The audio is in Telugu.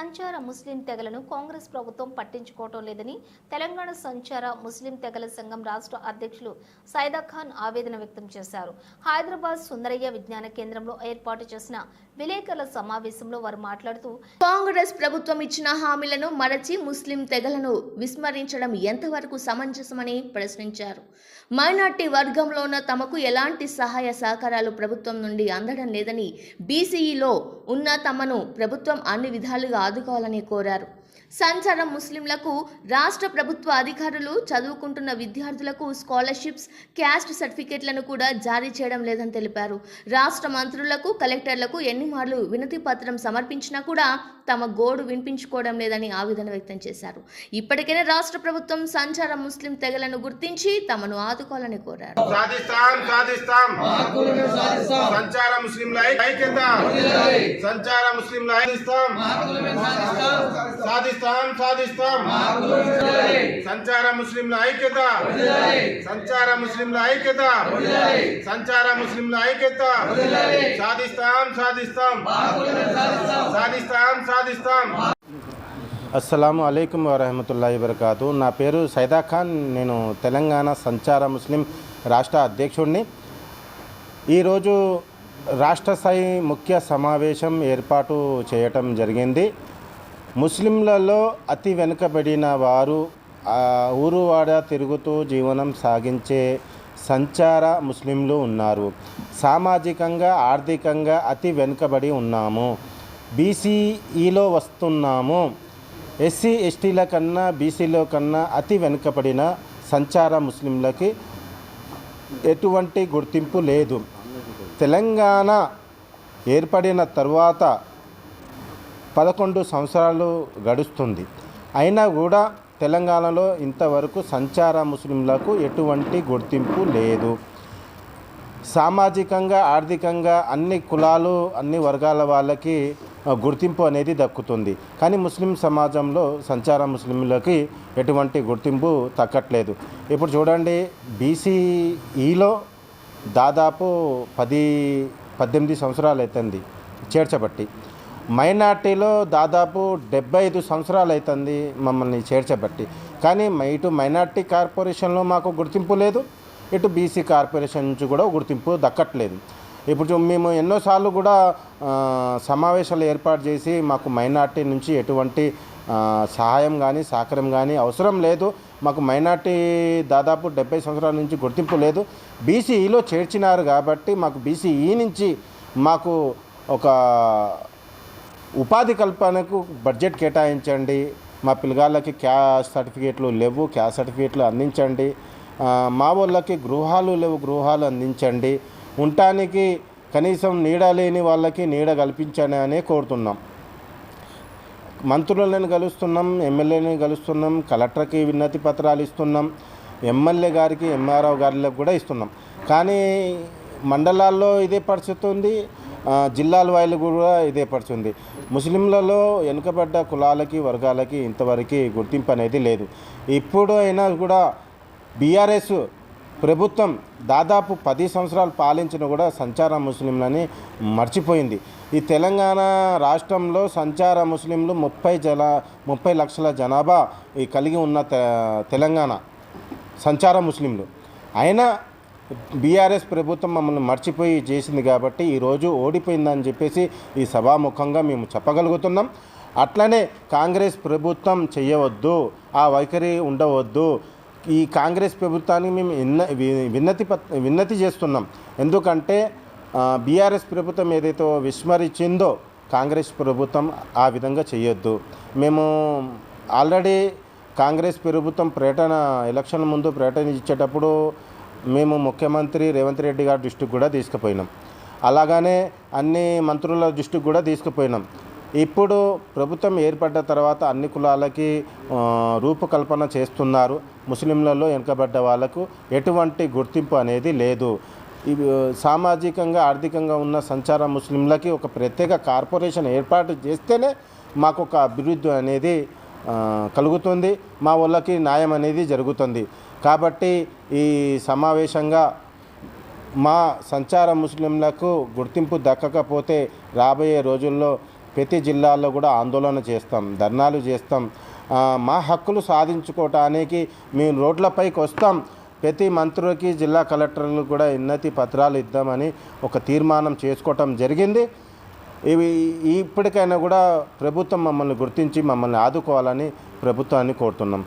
సంచార ముస్లిం తెగలను కాంగ్రెస్ ప్రభుత్వం పట్టించుకోవటం లేదని తెలంగాణ సంచార ముస్లిం తెగల సంఘం రాష్ట్ర అధ్యక్షులు సైదా ఖాన్ ఆవేదన వ్యక్తం చేశారు. హైదరాబాద్ సుందరయ్య విజ్ఞాన కేంద్రంలో ఏర్పాటు చేసిన విలేకరుల సమావేశంలో వారు మాట్లాడుతూ కాంగ్రెస్ ప్రభుత్వం ఇచ్చిన హామీలను మరచి ముస్లిం తెగలను విస్మరించడం ఎంతవరకు సమంజసమని ప్రశ్నించారు. మైనార్టీ వర్గంలోన తమకు ఎలాంటి సహాయ సహకారాలు ప్రభుత్వం నుండి అందడం లేదని బీసీఈలో ఉన్న తమను ప్రభుత్వం అన్ని విధాలుగా ఆదుకోవాలని కోరారు. సంచారం ముస్లింలకు రాష్ట్ర ప్రభుత్వ అధికారులు చదువుకుంటున్న విద్యార్థులకు స్కాలర్షిప్స్ క్యాస్ట్ సర్టిఫికెట్లను కూడా జారీ చేయడం లేదని తెలిపారు. రాష్ట్ర మంత్రులకు కలెక్టర్లకు ఎన్ని మార్లు వినతి పత్రం సమర్పించినా కూడా తమ గోడు వినిపించుకోవడం లేదని ఆవేదన వ్యక్తం చేశారు. ఇప్పటికైనా రాష్ట్ర ప్రభుత్వం సంచార ముస్లిం తెగలను గుర్తించి తమను ఆదుకోవాలని కోరారు. సంచార సంచార సాధిస్తాం. సాధిస్తాం సాధిస్తాం. సంచార ముస్లింల ఐక్యత. సంచార ముస్లింల ఐక్యత. సంచార ముస్లింల ఐక్యత. సాధిస్తాం సాధిస్తాం. సాధిస్తాం. సాధిస్తాం అస్సలాము అలైకుం వరహమతుల్లాహి వరకాతు నా పేరు సైదా ఖాన్. నేను తెలంగాణ సంచార ముస్లిం రాష్ట్ర అధ్యక్షుడిని ఈరోజు రాష్ట్ర స్థాయి ముఖ్య సమావేశం ఏర్పాటు చేయటం జరిగింది. ముస్లింలలో అతి వెనుకబడిన వారు ఊరువాడ తిరుగుతూ జీవనం సాగించే సంచార ముస్లింలు ఉన్నారు. సామాజికంగా ఆర్థికంగా అతి వెనుకబడి ఉన్నాము. బీసీఈలో వస్తున్నాము. ఎస్సీ ఎస్టీల కన్నా బీసీలో కన్నా అతి వెనుకబడిన సంచార ముస్లింలకి ఎటువంటి గుర్తింపు లేదు. తెలంగాణ ఏర్పడిన తర్వాత పదకొండు సంవత్సరాలు గడుస్తుంది. అయినా కూడా తెలంగాణలో ఇంతవరకు సంచార ముస్లింలకు ఎటువంటి గుర్తింపు లేదు. సామాజికంగా ఆర్థికంగా అన్ని కులాలు అన్ని వర్గాల వాళ్ళకి గుర్తింపు అనేది దక్కుతుంది. కానీ ముస్లిం సమాజంలో సంచార ముస్లింలకి ఎటువంటి గుర్తింపు తగ్గట్లేదు ఇప్పుడు చూడండి బీసీఈలో దాదాపు పది పద్దెనిమిది సంవత్సరాలు అవుతుంది చేర్చబట్టి. మైనార్టీలో దాదాపు డెబ్బై ఐదు సంవత్సరాలు అవుతుంది మమ్మల్ని చేర్చబట్టి. కానీ మ- ఇటు మైనార్టీ కార్పొరేషన్లో మాకు గుర్తింపు లేదు ఇటు బీసీ కార్పొరేషన్ నుంచి కూడా గుర్తింపు దక్కట్లేదు. ఇప్పుడు మేము ఎన్నోసార్లు కూడా సమావేశాలు ఏర్పాటు చేసి మాకు మైనార్టీ నుంచి ఎటువంటి సహాయం కానీ సహకారం కానీ అవసరం లేదు. మాకు మైనార్టీ దాదాపు డెబ్బై సంవత్సరాల నుంచి గుర్తింపు లేదు. బీసీఈలో చేర్చినారు కాబట్టి మాకు బీసీఈ నుంచి మాకు ఒక ఉపాధి కల్పనకు బడ్జెట్ కేటాయించండి. మా పిల్లగాళ్ళకి క్యా సర్టిఫికేట్లు లేవు క్యా సర్టిఫికేట్లు అందించండి. మా వాళ్ళకి గృహాలు లేవు గృహాలు అందించండి. ఉండటానికి కనీసం నీడ లేని వాళ్ళకి నీడ కల్పించండి అనే కోరుతున్నాం. మంత్రులను కలుస్తున్నాం ఎమ్మెల్యేని కలుస్తున్నాం కలెక్టర్కి విన్నతి పత్రాలు ఇస్తున్నాం ఎమ్మెల్యే గారికి ఎంఆర్ఓ గారికి కూడా ఇస్తున్నాం. కానీ మండలాల్లో ఇదే పరిస్థితి ఉంది. జిల్లాల వాయిలు కూడా ఇదే పడుతుంది ముస్లింలలో వెనుకబడ్డ కులాలకి వర్గాలకి ఇంతవరకు గుర్తింపు అనేది లేదు. ఇప్పుడు అయినా కూడా బీఆర్ఎస్ ప్రభుత్వం దాదాపు పది సంవత్సరాలు పాలించిన కూడా సంచార ముస్లింలని మర్చిపోయింది. ఈ తెలంగాణ రాష్ట్రంలో సంచార ముస్లింలు ముప్పై జన ముప్పై లక్షల జనాభా కలిగి ఉన్న తె- తెలంగాణ సంచార ముస్లింలు. అయినా బీఆర్ఎస్ ప్రభుత్వం మమ్మల్ని మర్చిపోయి చేసింది కాబట్టి ఈరోజు ఓడిపోయిందని చెప్పేసి ఈ సభాముఖంగా మేము చెప్పగలుగుతున్నాం. అట్లనే కాంగ్రెస్ ప్రభుత్వం చేయవద్దు ఆ వైఖరి ఉండవద్దు. ఈ కాంగ్రెస్ ప్రభుత్వానికి మేము విన్న వి- విన్నతి విన్నతి చేస్తున్నాం. ఎందుకంటే బీఆర్ఎస్ ప్రభుత్వం ఏదైతే విస్మరించిందో కాంగ్రెస్ ప్రభుత్వం ఆ విధంగా చేయొద్దు. మేము ఆల్రెడీ కాంగ్రెస్ ప్రభుత్వం ప్రకటన ఎలక్షన్ ముందు ప్రకటన ఇచ్చేటప్పుడు మేము ముఖ్యమంత్రి రేవంత్ రెడ్డి గారి దృష్టికి కూడా తీసుకుపోయినాం. అలాగనే అన్ని మంత్రుల దృష్టికి కూడా తీసుకుపోయినాం. ఇప్పుడు ప్రభుత్వం ఏర్పడ్డ తర్వాత అన్ని కులాలకి రూపకల్పన చేస్తున్నారు. ముస్లింలలో వెనుకబడ్డ వాళ్ళకు ఎటువంటి గుర్తింపు అనేది లేదు. ఇవి సామాజికంగా ఆర్థికంగా ఉన్న సంచార ముస్లింలకి ఒక ప్రత్యేక కార్పొరేషన్ ఏర్పాటు చేస్తేనే మాకు ఒక అభివృద్ధి అనేది కలుగుతుంది. మా వాళ్ళకి న్యాయం అనేది జరుగుతుంది. కాబట్టి ఈ సమావేశంగా మా సంచార ముస్లింలకు గుర్తింపు దక్కకపోతే రాబోయే రోజుల్లో ప్రతి జిల్లాల్లో కూడా ఆందోళన చేస్తాం ధర్నాలు చేస్తాం. మా హక్కులు సాధించుకోవటానికి మేము రోడ్లపైకి వస్తాం. ప్రతి మంత్రులకి జిల్లా కలెక్టర్లు కూడా ఇన్నతి పత్రాలు ఇద్దామని ఒక తీర్మానం చేసుకోవటం జరిగింది. ఇవి ఇప్పటికైనా కూడా ప్రభుత్వం మమ్మల్ని గుర్తించి మమ్మల్ని ఆదుకోవాలని ప్రభుత్వాన్ని కోరుతున్నాం.